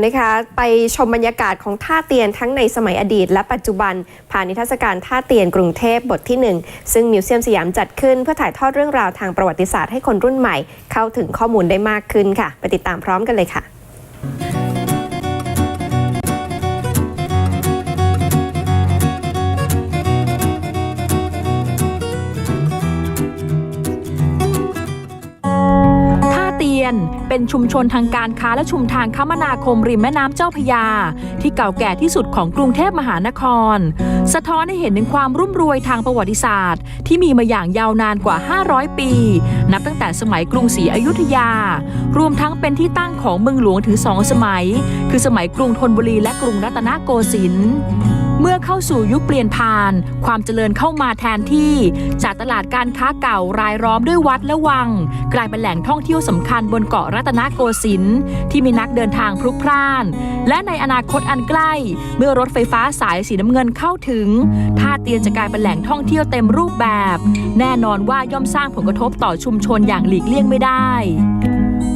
นะคะไปชมบรรยากาศของท่าเตียนทั้งในสมัยอดีต และปัจจุบัน ผ่านนิทรรศการท่าเตียนกรุงเทพบทที่ 1 ซึ่งมิวเซียมสยามจัดขึ้นเพื่อถ่ายทอดเรื่องราวทางประวัติศาสตร์ให้คนรุ่นใหม่ เข้าถึงข้อมูลได้มากขึ้นค่ะ ไปติดตามพร้อมกันเลยค่ะ ยน เป็นชุมชนทางการค้าและชุมทางคมนาคมริมแม่น้ำเจ้าพยา ที่เก่าแก่ที่สุดของกรุงเทพมหานคร สะท้อนให้เห็นถึงความรุ่มรวยทางประวัติศาสตร์ ที่มีมาอย่างยาวนานกว่า 500 ปี นับตั้งแต่สมัยกรุงศรีอยุธยา รวมทั้งเป็นที่ตั้งของเมืองหลวงถึงสองสมัย คือสมัยกรุงธนบุรีและกรุงรัตนโกสินทร์ เมื่อเข้าสู่ยุคเปลี่ยนผ่าน ความเจริญเข้ามาแทนที่ จากตลาดการค้าเก่ารายล้อมด้วยวัดและวัง กลายเป็นแหล่งท่องเที่ยวสำคัญบนเกาะรัตนโกสินทร์ที่มีนักเดินทางพลุกพล่าน และในอนาคตอันใกล้ เมื่อรถไฟฟ้าสายสีน้ำเงินเข้าถึงท่าเตียนจะกลายเป็นแหล่งท่องเที่ยวเต็มรูปแบบ แน่นอนว่าย่อมสร้างผลกระทบต่อชุมชนอย่างหลีกเลี่ยงไม่ได้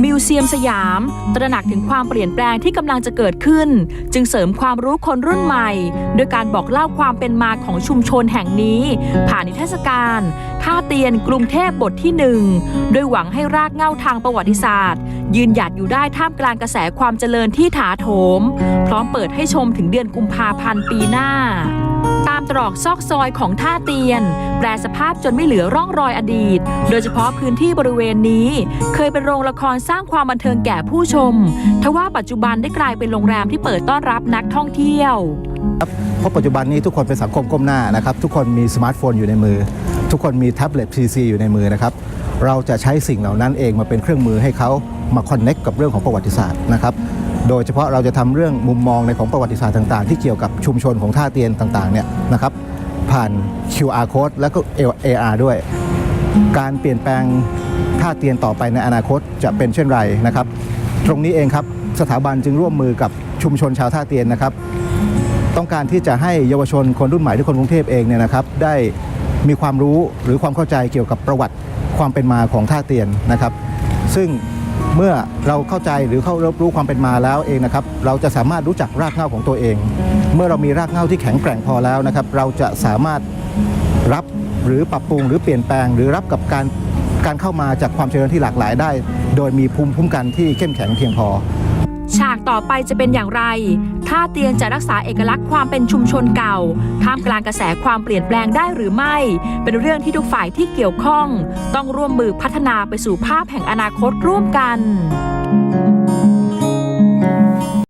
มิวเซียมสยาม ตระหนักถึงความเปลี่ยนแปลงที่กำลังจะเกิดขึ้น จึงเสริมความรู้คนรุ่นใหม่โดยการบอกเล่าความเป็นมาของชุมชนแห่งนี้ ผ่านนิทรรศการ ท่าเตียนกรุงเทพบทที่หนึ่งโดยหวังให้รากเหง้าทางประวัติศาสตร์ ยืนหยัดอยู่ได้ท่ามกลางกระแสความเจริญที่ถาโถม พร้อมเปิดให้ชมถึงเดือนกุมภาพันธ์ปีหน้า ตามตรอกซอกซอยของท่าเตียน แปลสภาพจนไม่เหลือร่องรอยอดีต โดยเฉพาะพื้นที่บริเวณนี้ เคยเป็นโรงละครสร้างความบันเทิงแก่ผู้ชม ทว่าปัจจุบันได้กลายเป็นโรงแรมที่เปิดต้อนรับนักท่องเที่ยวเพราะปัจจุบันนี้ทุกคนเป็นสังคมก้มหน้านะครับ ทุกคนมีสมาร์ทโฟนอยู่ในมือ ทุกคนมีแท็บเล็ต PC อยู่ในมือนะครับ เราจะใช้สิ่งเหล่านั้นเองมาเป็นเครื่องมือให้เขามาคอนเน็กกับเรื่องของประวัติศาสตร์นะครับ โดยเฉพาะเราจะทำเรื่องมุมมองในของประวัติศาสตร์ต่าง ๆ ที่เกี่ยวกับชุมชนของท่าเตียนต่างๆเนี่ยนะครับผ่าน QR code แล้วก็ AR ด้วย การเปลี่ยนแปลงท่าเตียนต่อไปในอนาคตจะเป็นเช่นไรนะครับ ตรงนี้เองครับสถาบันจึงร่วมมือกับชุมชนชาวท่าเตียนนะครับ ต้องการที่จะให้เยาวชนคนรุ่นใหม่หรือคนกรุงเทพเองเนี่ยนะครับ ได้ มีความรู้หรือความเข้าใจเกี่ยวกับประวัติความเป็นมาของท่าเตียนนะครับ ซึ่งเมื่อเราเข้าใจหรือเข้ารับรู้ความเป็นมาแล้วเองนะครับ เราจะสามารถรู้จักรากเหง้าของตัวเอง เมื่อเรามีรากเหง้าที่แข็งแกร่งพอแล้วนะครับ เราจะสามารถรับหรือปรับปรุงหรือเปลี่ยนแปลง หรือรับกับการการเข้ามาจากความเจริญที่หลากหลายได้ โดยมีภูมิคุ้มกันที่เข้มแข็งเพียงพอ ฉากต่อไปจะเป็นอย่างไร ท่าเตียนจะรักษาเอกลักษณ์ความเป็นชุมชนเก่า ท่ามกลางกระแสความเปลี่ยนแปลงได้หรือไม่ เป็นเรื่องที่ทุกฝ่ายที่เกี่ยวข้อง ต้องร่วมมือพัฒนาไปสู่ภาพแห่งอนาคตร่วมกัน